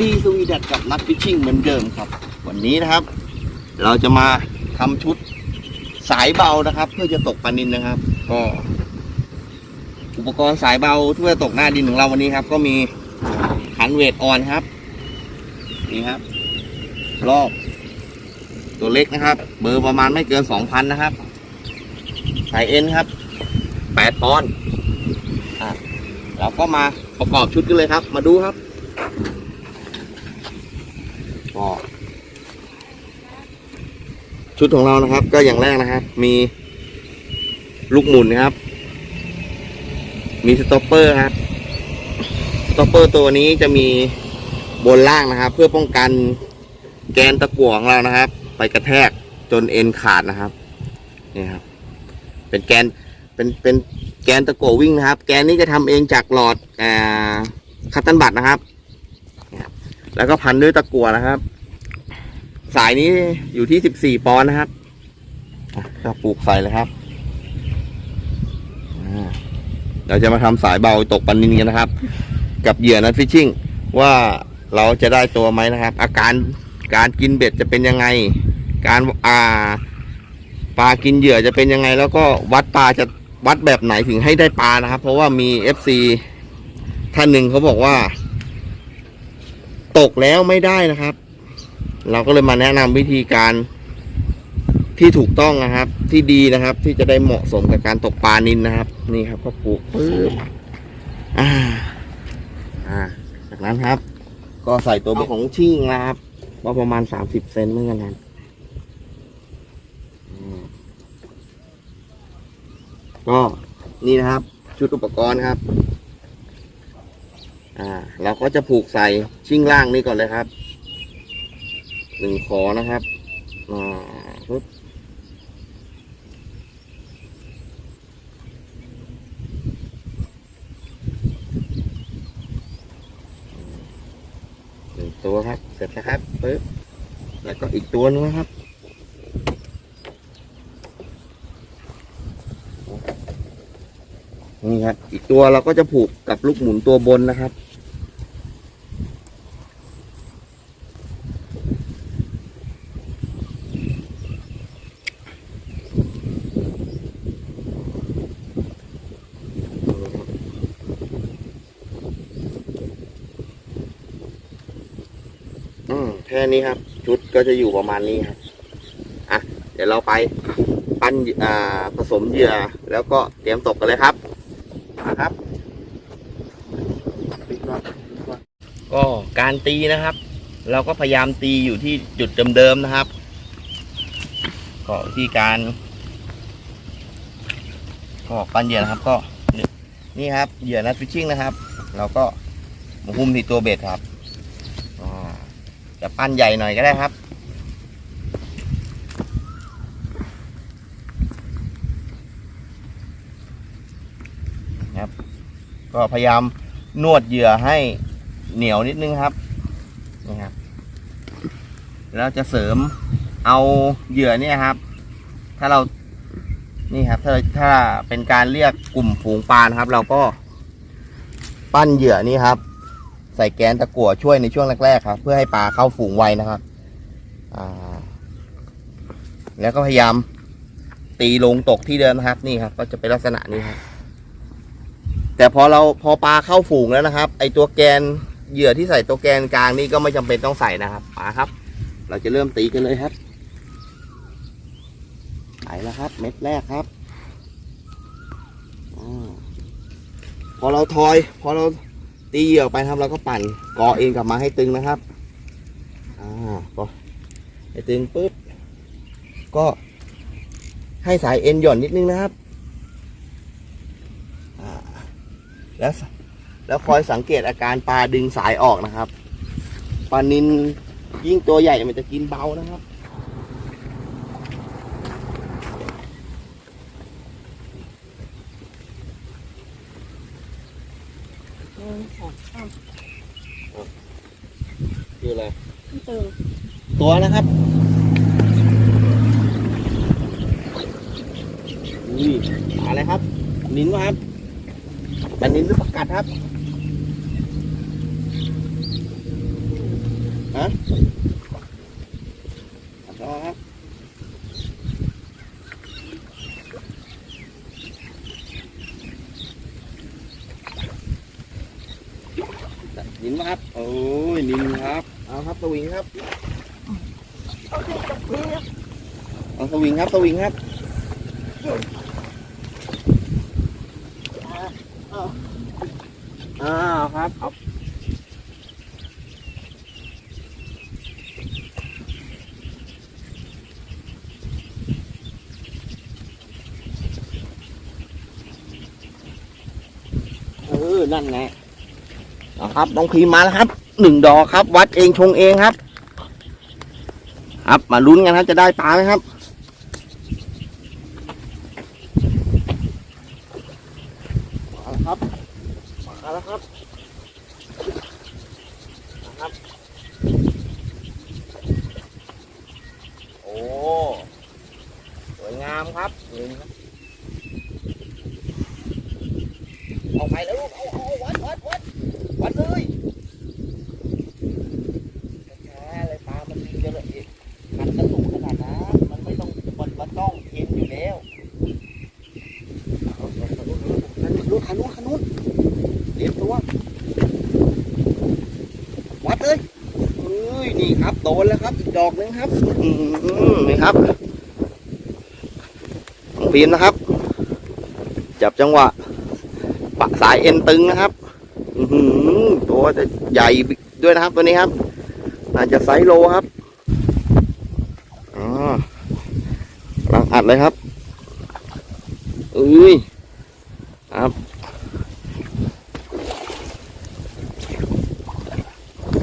ดีสวีดัตกับนักฟิชชิ่งเหมือนเดิมครับ วันนี้นะครับ เราจะมาทำชุดสายเบานะครับ เพื่อจะตกปลานินนะครับ ก็ อุปกรณ์สายเบาเพื่อตกหน้าดินของเราวันนี้ครับ ก็มีขันเวทออนครับ นี่ครับ รอบ ตัวเล็กนะครับ เบอร์ประมาณไม่เกินสองพันนะครับ สายเอ็นครับแปดปอนด์อะเราก็มาประกอบชุดกันเลยครับ มาดูครับก็ ชุดของเรานะครับ ก็อย่างแรกนะครับ มีลูกหมุนนะครับ มีสต็อปเปอร์ครับสต็อปเปอร์ตัวนี้จะมีบนล่างนะครับ เพื่อป้องกันแกนตะกั่วของเรานะครับ ไปกระแทกจนเอ็นขาดนะครับนี่ครับ เป็นแกนเป็นเป็นแกนตะกั่ววิ่งนะครับ แกนนี้จะทำเองจากหลอดอ่าคัตตันบัตนะครับนี่ครับ แล้วก็พันด้วยตะกั่วนะครับ สายนี้อยู่ที่สิบสี่ปอนด์นะครับอะก็ปลูกใส่เลยครับเราจะมาทำสายเบาตกปลานินกันนะครับ กับเหยื่อนัดฟิชชิ่งว่าเราจะได้ตัวไหมนะครับ อาการการกินเบ็ดจะเป็นยังไง การอ่าปลากินเหยื่อจะเป็นยังไง แล้วก็วัดปลาจะวัดแบบไหนถึงให้ได้ปลานะครับ เพราะว่ามี FC ท่านหนึ่งเขาบอกว่า ตกแล้วไม่ได้นะครับ เราก็เลยมาแนะนำวิธีการที่ถูกต้องนะครับ ที่ดีนะครับ ที่จะได้เหมาะสมกับการตกปลานินนะครับ นี่ครับ ก็ปลูกปึ๊บอ่า อ่า จากนั้นครับ ก็ใส่ตัวของชิ่งนะครับว่าประมาณสามสิบเซนเมือกันนะอืมก็นี่นะครับ ชุดอุปกรณ์ครับ อ่า เราก็จะผูกใส่ชิ่งล่างนี่ก่อนเลยครับ หนึ่งขอนะครับอ่าปึ๊บหนึ่งตัวครับ เสร็จแล้วครับปึ๊บแล้วก็อีกตัวนึงนะครับนี่ครับอีกตัวเราก็จะผูกกับลูกหมุนตัวบนนะครับ ค่นี้ครับ ชุดก็จะอยู่ประมาณนี้ครับอะเดี๋ยวเราไปปั้นอ่าผสมเหยื่อแล้วก็เตรียมตกกันเลยครับนะครับก็การตีนะครับ เราก็พยายามตีอยู่ที่จุดเดิมๆนะครับก็วิธีการก็ปั้นเหยื่อนะครับก็นี่นี่ครับเหยื่อนัดฟิชชิ่งนะครับ เราก็มาหุ้มที่ตัวเบ็ดครับอ่า จะปั้นใหญ่หน่อยก็ได้ครับครับ ก็พยายามนวดเหยื่อให้เหนียวนิดนึงครับนี่ครับแล้วจะเสริมเอาเหยื่อเนี่ยครับ ถ้าเรานี่ครับ ถ้าถ้าเป็นการเรียกกลุ่มฝูงปลานะครับ เราก็ปั้นเหยื่อนี่ครับ ใส่แกนตะกั่วช่วยในช่วงแรกๆครับ เพื่อให้ปลาเข้าฝูงไวนะครับอ่าแล้วก็พยายาม ตีลงตกที่เดิมนะครับ นี่ครับ ก็จะเป็นลักษณะนี้ครับ แต่พอเราพอปลาเข้าฝูงแล้วนะครับ ไอตัวแกนเหยื่อที่ใส่ตัวแกนกลางนี่ก็ไม่จำเป็นต้องใส่นะครับปลาครับ เราจะเริ่มตีกันเลยครับไปแล้วครับ เม็ดแรกครับอพอเราทอย พอเรา ตีเหยื่ออกไปครับเราก็ปั่นกอเองกลับมาให้ตึงนะครับอ่าก็ให้ตึงปุ๊บก็ให้สายเอ็นหย่อนนิดนึงนะครับอ่าแล้วแล้วคอยสังเกตอาการปลาดึงสายออกนะครับปลานินยิ่งตัวใหญ่มันจะกินเบานะครับ หนึ่งสองสาม คืออะไรตัวนะครับนี่อะไรครับ นินวะครับเป็นนินหรือประกัดครับฮะจับจังหวะครับ นินครับ โอ้ย นินครับ เอาครับสวิงครับ โอเคจับมือ เอาสวิง ครับสวิงครับอ้าวครับเอาเออนั่นไงเอาครับน้องพีมาแล้วครับหนึ่งดอกครับ วัดเองชงเองครับ ครับมาลุ้นกันครับจะได้ปลาไหมครับ มาแล้ว ครับมาแล้วครับนะครับ โอ้สวยงามครับสวยครับเอาไปแล้วลูกเอาเอาวัดวัดวัดวัดเลยแค่เลยปลา มันมีเยอะเลยอีกมันกระตุกขนาดนั้นมันไม่ต้อง มันมันต้องเห็นอยู่แล้วเอาเอาเอาเอาลูกขันนู้นขันนู้นเรียบตัว วัดเลยเอ้ย นี่ครับโดแล้วครับอีกดอกนึงครับอืมนี่ครับของพีมนะครับ จับจังหวะปะสายเอ็นตึงนะครับอืตัวจะใหญ่ด้วยนะครับตัวนี้ครับน่าจจะไซส์โลครับอ๋อกำลังอัดเลยครับเอ้ยครับ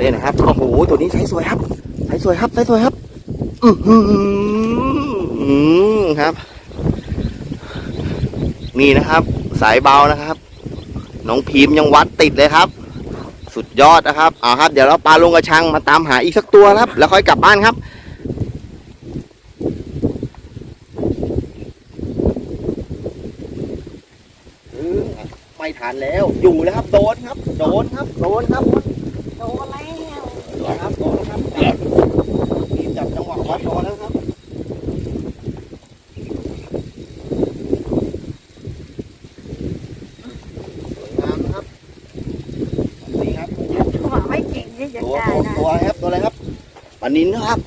นี่นะครับโอ้โหตัวนี้ไซส์สวยครับ ส์สวยครับไซส์สวยครับ อือหือครับ นี่นะครับ สายเบานะครับ น้องพีมยังวัดติดเลยครับ สุดยอดนะครับเอาครับ เดี๋ยวเราปลาลงกระชังมาตามหาอีกสักตัวครับ แล้วค่อยกลับบ้านครับไม่ทันแล้ว อยู่แล้วครับ โดนครับ โดนครับ โดนครับ โดนแล้ว โดนครับ โดนครับทีมจับ จัวนแล้วครับสวยงามนะครับนี่ครับจัวไม่เก่งที่จะตัวได้ตัวนะตัวครับตัวอะไรครับปลานินนะครับ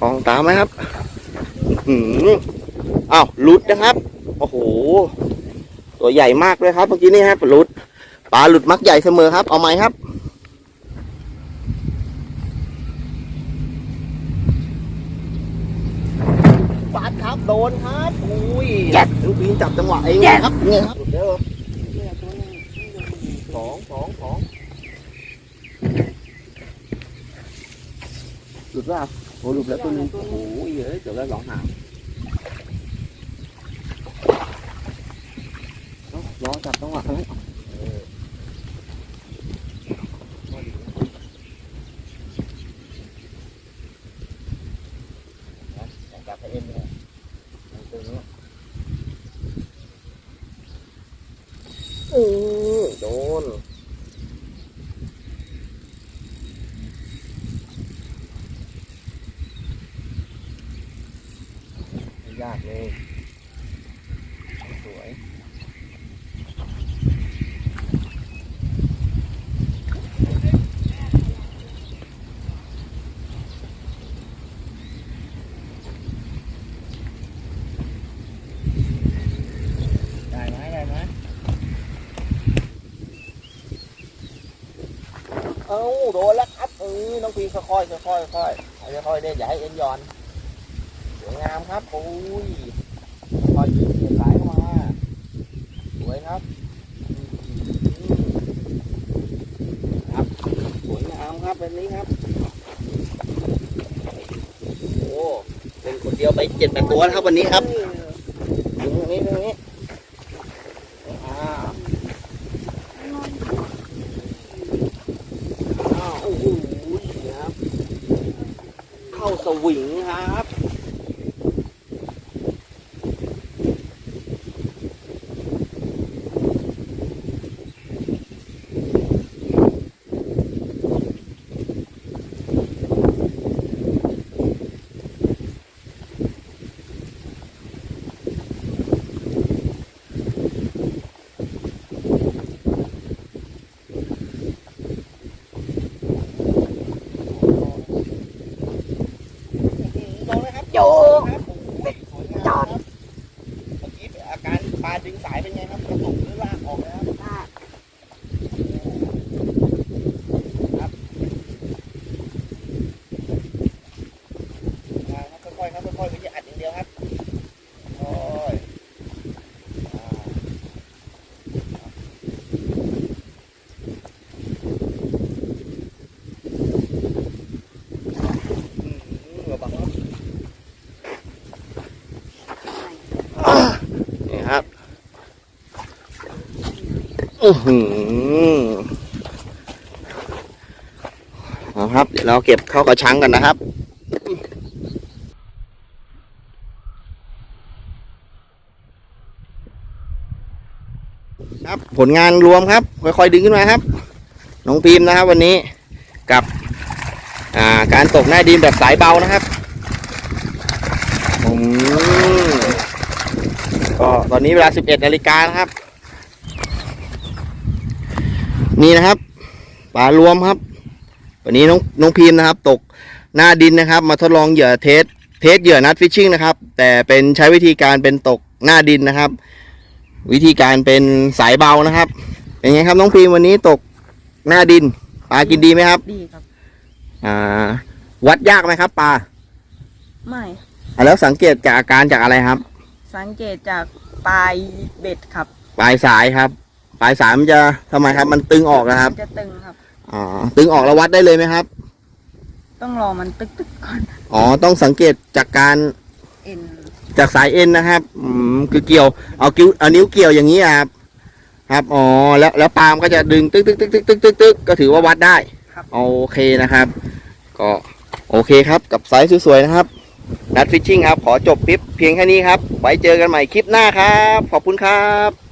กองตามไหมครับหืมอ้าวหลุดนะครับ ตัวใหญ่มากเลยครับ เมื่อกี้นี่ครับหลุดปลาหลุดมักใหญ่เสมอครับ เอาไหมครับ ปาดครับโดนครับอุ้ยลูกปีนจับจังหวะเองครับเนี่ยครับหลุดแล้วสองสองสองหลุดแล้วโอ้หลุดแล้วตัวหนึงโอ้โหเยอะเกือบแล้วสองหางเอ้ารอจับจังหวะเลยเออจับให้เอ็นเลยตัวนี้เออโดน ไม่ ยากเลย สวยได้ไหมได้ไหมเอ้าโดนแล้วครับเออน้องพีค่อยๆค่อยๆค่อยๆค่อยๆค่อยเล่นอย่าให้เอ็นย้อน วยงามครับ โอ้ยคอยยิงเสียสายเข้ามา สวยครับครับ สวยงามครับแบบนี้ครับ โอ้เป็นคนเดียวไปเจ็ดแปดตัวครับวันนี้ครับตรงนี้ตรงนี้อ้าวโอ้โหครับเข้าสวิงครับ โครับกระตุกหรือลากออกแล้ว ได้ ครับค่อยๆครับค่อยๆไม่ใช่อัดอย่างเดียวครับค่อยอ่าอืมระวังครับนี่ครับ อือหือเอาครับ เดี๋ยวเราเก็บเข้ากระชังกันนะครับครับผลงานรวมครับ ค่อยๆดึงขึ้นมาครับ น้องพิมพ์นะครับ วันนี้กับาการตกหน้าดินแบบสายเบานะครับอืมก็ตอนนี้เวลา 11นาฬิกานะครับ นี่นะครับปลารวมครับ วันนี้น้องน้องพิมพ์นะครับ ตกหน้าดินนะครับ มาทดลองเหยื่อเทสเทสเหยื่อนัดฟิชชิ่งนะครับ แต่เป็นใช้วิธีการเป็นตกหน้าดินนะครับ วิธีการเป็นสายเบานะครับเป็นไงครับน้องพิมพ์วันนี้ตกหน้าดินปลากินดีไหมครับ ดีครับ อ่า วัดยากไหมครับปลาไม่อะแล้วสังเกตจากอาการจากอะไรครับ สังเกตจากปลายเบ็ดครับ ปลายสายครับ ปลายสายมันจะทำไมครับ มันตึงออกนะครับ จะตึงครับ อ๋อ ตึงออกแล้ววัดได้เลยไหมครับ ต้องรอมันตึกตึกๆก่อนอ๋อ ต้องสังเกตจากการเอ็นจากสายเอ็นนะครับ อืม คือเกี่ยว เอากิ้วเอานิ้วเกี่ยวอย่างนี้อะครับ ครับ อ๋อ แล้วแล้วปาล์มก็จะดึงตึกตึกตึกตึกตึกตึกตึกก็ถือว่าวัดได้ ครับ โอเคนะครับ ก็โอเคครับ กับไซส์สวยๆนะครับ นัดฟิชชิ่งครับ ขอจบคลิปเพียงแค่นี้ครับ ไว้เจอกันใหม่คลิปหน้าครับ ขอบคุณครับ